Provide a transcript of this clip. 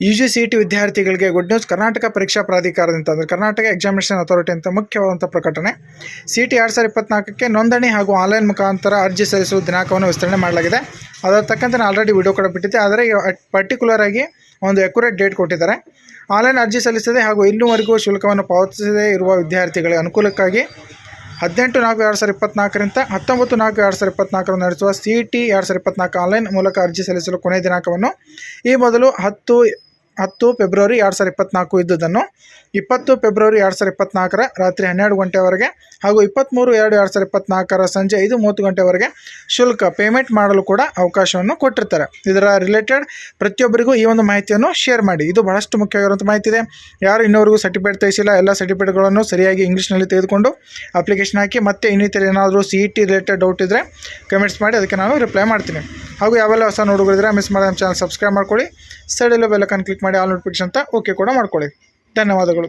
You G C T ವಿದ್ಯಾರ್ಥಿಗಳಿಗೆ good news Karnataka ಪರೀಕ್ಷಾ ಪ್ರಾಧಿಕಾರದಿಂದ ಅಂದರೆ ಕರ್ನಾಟಕ ಎಕ್ಸಾಮಿನೇಷನ್ ಅಥಾರಿಟಿ ಅಂತ ಮುಖ್ಯವಾದಂಥ ಪ್ರಕಟಣೆ. ಸಿ ಟಿ ಎರಡು ಸಾವಿರದ ಇಪ್ಪತ್ನಾಲ್ಕಕ್ಕೆ ನೋಂದಣಿ ಹಾಗೂ ಆನ್ಲೈನ್ ಮುಖಾಂತರ ಅರ್ಜಿ ಸಲ್ಲಿಸುವ ದಿನಾಂಕವನ್ನು ವಿಸ್ತರಣೆ ಮಾಡಲಾಗಿದೆ. ಅದರ ತಕ್ಕಂತೆ ಆಲ್ರೆಡಿ ವಿಡಿಯೋ ಕೂಡ ಬಿಟ್ಟಿದ್ದೆ. ಆದರೆ ಪರ್ಟಿಕ್ಯುಲರ್ ಆಗಿ ಒಂದು ಅಕ್ಯುರೇಟ್ ಡೇಟ್ ಕೊಟ್ಟಿದ್ದಾರೆ. ಆನ್ಲೈನ್ ಅರ್ಜಿ ಸಲ್ಲಿಸದೆ ಹಾಗೂ ಇಲ್ಲಿವರೆಗೂ ಶುಲ್ಕವನ್ನು ಪಾವತಿಸದೇ ಇರುವ ವಿದ್ಯಾರ್ಥಿಗಳ ಅನುಕೂಲಕ್ಕಾಗಿ ಹದಿನೆಂಟು ನಾಲ್ಕು ಎರಡು ಸಾವಿರದ ಇಪ್ಪತ್ನಾಲ್ಕರಿಂದ ಹತ್ತೊಂಬತ್ತು ನಾಲ್ಕು ಎರಡು ಸಾವಿರದ ಇಪ್ಪತ್ನಾಲ್ಕರಂದು ನಡೆಸುವ ಸಿ ಟಿ ಎರಡು ಸಾವಿರದ ಇಪ್ಪತ್ನಾಲ್ಕು ಆನ್ಲೈನ್ ಮೂಲಕ ಅರ್ಜಿ ಸಲ್ಲಿಸಲು ಕೊನೆಯ ದಿನಾಂಕವನ್ನು ಈ ಮೊದಲು ಹತ್ತು ಹತ್ತು ಫೆಬ್ರವರಿ ಎರಡು ಸಾವಿರದ ಇಪ್ಪತ್ತ್ನಾಲ್ಕು ಇದ್ದುದನ್ನು ಇಪ್ಪತ್ತು ಫೆಬ್ರವರಿ ಎರಡು ಸಾವಿರದ ಇಪ್ಪತ್ತ್ನಾಲ್ಕರ ರಾತ್ರಿ ಹನ್ನೆರಡು ಗಂಟೆವರೆಗೆ ಹಾಗೂ ಇಪ್ಪತ್ತ್ಮೂರು ಎರಡು ಎರಡು ಸಾವಿರದ ಇಪ್ಪತ್ತ್ನಾಲ್ಕರ ಸಂಜೆ ಐದು ಮೂವತ್ತು ಗಂಟೆವರೆಗೆ ಶುಲ್ಕ ಪೇಮೆಂಟ್ ಮಾಡಲು ಕೂಡ ಅವಕಾಶವನ್ನು ಕೊಟ್ಟಿರ್ತಾರೆ. ಇದರ ರಿಲೇಟೆಡ್ ಪ್ರತಿಯೊಬ್ಬರಿಗೂ ಈ ಒಂದು ಮಾಹಿತಿಯನ್ನು ಶೇರ್ ಮಾಡಿ. ಇದು ಬಹಳಷ್ಟು ಮುಖ್ಯವಾಗಿರುವಂಥ ಮಾಹಿತಿ ಇದೆ ಯಾರು ಇನ್ನೊರಿಗೂ ಸರ್ಟಿಫಿಕೇಟ್ ತೆಗೆಸಿಲ್ಲ, ಎಲ್ಲ ಸರ್ಟಿಫಿಕೇಟ್ಗಳನ್ನು ಸರಿಯಾಗಿ ಇಂಗ್ಲೀಷ್ನಲ್ಲಿ ತೆಗೆದುಕೊಂಡು ಅಪ್ಲಿಕೇಶನ್ ಹಾಕಿ ಮತ್ತೆ ಇನ್ನಿತರ ಏನಾದರೂ C E T related doubt ಇದ್ದರೆ ಕಮೆಂಟ್ಸ್ ಮಾಡಿ, ಅದಕ್ಕೆ ನಾನು ರಿಪ್ಲೈ ಮಾಡ್ತೀನಿ. ಹಾಗೂ ಯಾವೆಲ್ಲ ಹೊಸ ನೋಡುಗಳಿದ್ರೆ ಮಿಸ್ ಮಾಡಿ ನಮ್ಮ ಚಾನಲ್ ಸಬ್ಸ್ಕ್ರೈಬ್ ಮಾಡ್ಕೊಳ್ಳಿ ಸೈಡಲ್ಲೂ ಬೆಲ್ಲಕ್ಕನ್ನು ಕ್ಲಿಕ್ ಮಾಡಿ ಆಲ್ ನೋಟಿಫಿಕೇಶನ್ ಅಂತ ಓಕೆ ಕೂಡ ಮಾಡ್ಕೊಳ್ಳಿ. ಧನ್ಯವಾದಗಳು.